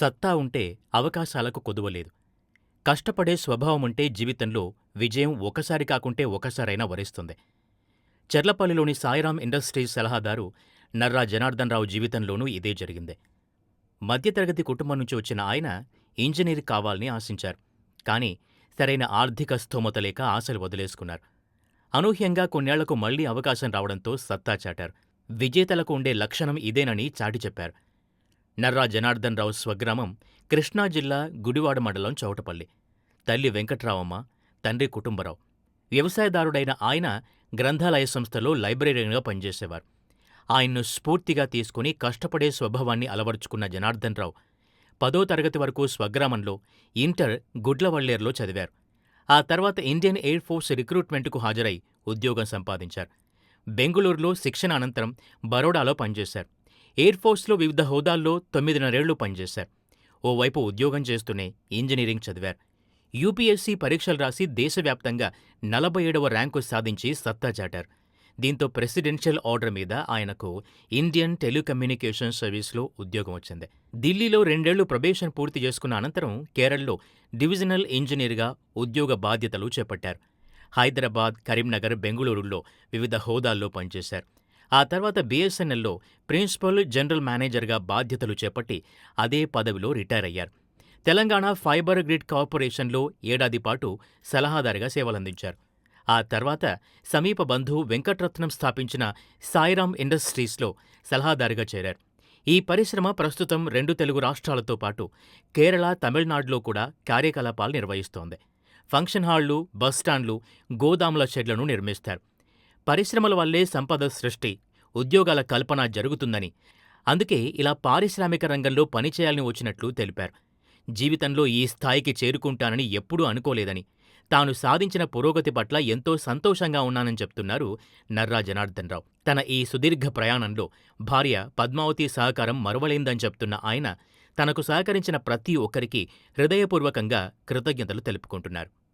సత్తా ఉంటే అవకాశాలకు కొదువలేదు. కష్టపడే స్వభావముంటే జీవితంలో విజయం ఒకసారి కాకుంటే ఒకసారైనా వరిస్తుంది. చెర్లపల్లిలోని సాయిరాం ఇండస్ట్రీస్ సలహాదారు నర్రా జనార్దన్ రావు జీవితంలోనూ ఇదే జరిగింది. మధ్యతరగతి కుటుంబం నుంచి వచ్చిన ఆయన ఇంజనీర్ కావాలని ఆశించారు. కానీ సరైన ఆర్థిక స్థోమత లేక ఆశలు వదిలేసుకున్నారు. అనూహ్యంగా కొన్నేళ్ళకు మళ్ళీ అవకాశం రావడంతో సత్తా చాటారు. విజేతలకు ఉండే లక్షణం ఇదేనని చాటి చెప్పారు. నర్రా జనార్దన్ రావు స్వగ్రామం కృష్ణా జిల్లా గుడివాడ మండలం చౌటపల్లి. తల్లి వెంకట్రావమ్మ తండ్రి కుటుంబరావు. వ్యవసాయదారుడైన ఆయన గ్రంథాలయ సంస్థలో లైబ్రరీగా పనిచేసేవారు. ఆయన్ను స్ఫూర్తిగా తీసుకుని కష్టపడే స్వభావాన్ని అలవరుచుకున్న జనార్దన్ రావు పదో తరగతి వరకు స్వగ్రామంలో ఇంటర్ గుడ్లవల్లేరులో చదివారు. ఆ తర్వాత ఇండియన్ ఎయిర్ ఫోర్స్ రిక్రూట్మెంట్కు హాజరై ఉద్యోగం సంపాదించారు. బెంగుళూరులో శిక్షణ అనంతరం బరోడాలో పనిచేశారు. ఎయిర్ ఫోర్స్లో వివిధ హోదాల్లో తొమ్మిదిన్నరేళ్ళు పనిచేశారు. ఓవైపు ఉద్యోగం చేస్తూనే ఇంజనీరింగ్ చదివారు. యూపీఎస్సీ పరీక్షలు రాసి దేశవ్యాప్తంగా నలభై ఏడవ ర్యాంకు సాధించి సత్తా చాటారు. దీంతో ప్రెసిడెన్షియల్ ఆర్డర్ మీద ఆయనకు ఇండియన్ టెలికమ్యూనికేషన్ సర్వీస్లో ఉద్యోగం వచ్చింది. ఢిల్లీలో రెండేళ్ళు ప్రొబేషన్ పూర్తి చేసుకున్న అనంతరం కేరళలో డివిజనల్ ఇంజనీర్గా ఉద్యోగ బాధ్యతలు చేపట్టారు. హైదరాబాద్ కరీంనగర్ బెంగళూరులో వివిధ హోదాల్లో పనిచేశారు. ఆ తర్వాత బీఎస్ఎన్ఎల్లో ప్రిన్సిపల్ జనరల్ మేనేజర్గా బాధ్యతలు చేపట్టి అదే పదవిలో రిటైర్ అయ్యారు తెలంగాణ ఫైబర్ గ్రిడ్ కార్పొరేషన్లో ఏడాది పాటు సలహాదారుగా సేవలందించారు. ఆ తర్వాత సమీప బంధువు వెంకటరత్నం స్థాపించిన సాయిరామ్ ఇండస్ట్రీస్లో సలహాదారుగా చేరారు. ఈ పరిశ్రమ ప్రస్తుతం రెండు తెలుగు రాష్ట్రాలతో పాటు కేరళ తమిళనాడులో కూడా కార్యకలాపాలు నిర్వహిస్తోంది. ఫంక్షన్ హాళ్ళు బస్టాండ్లు గోదాముల షెడ్లను నిర్మిస్తారు. పరిశ్రమల వల్లే సంపద సృష్టి ఉద్యోగాల కల్పన జరుగుతుందని. అందుకే ఇలా పారిశ్రామిక రంగంలో పనిచేయాలని వచ్చినట్లు తెలిపారు. జీవితంలో ఈ స్థాయికి చేరుకుంటానని ఎప్పుడూ అనుకోలేదని. తాను సాధించిన పురోగతి పట్ల ఎంతో సంతోషంగా ఉన్నానని చెప్తున్నారు నర్రా జనార్దన్ రావు. తన ఈ సుదీర్ఘ ప్రయాణంలో భార్య పద్మావతి సహకారం మరువలేందని చెప్తున్న ఆయన తనకు సహకరించిన ప్రతి ఒక్కరికి హృదయపూర్వకంగా కృతజ్ఞతలు తెలుపుకుంటున్నారు.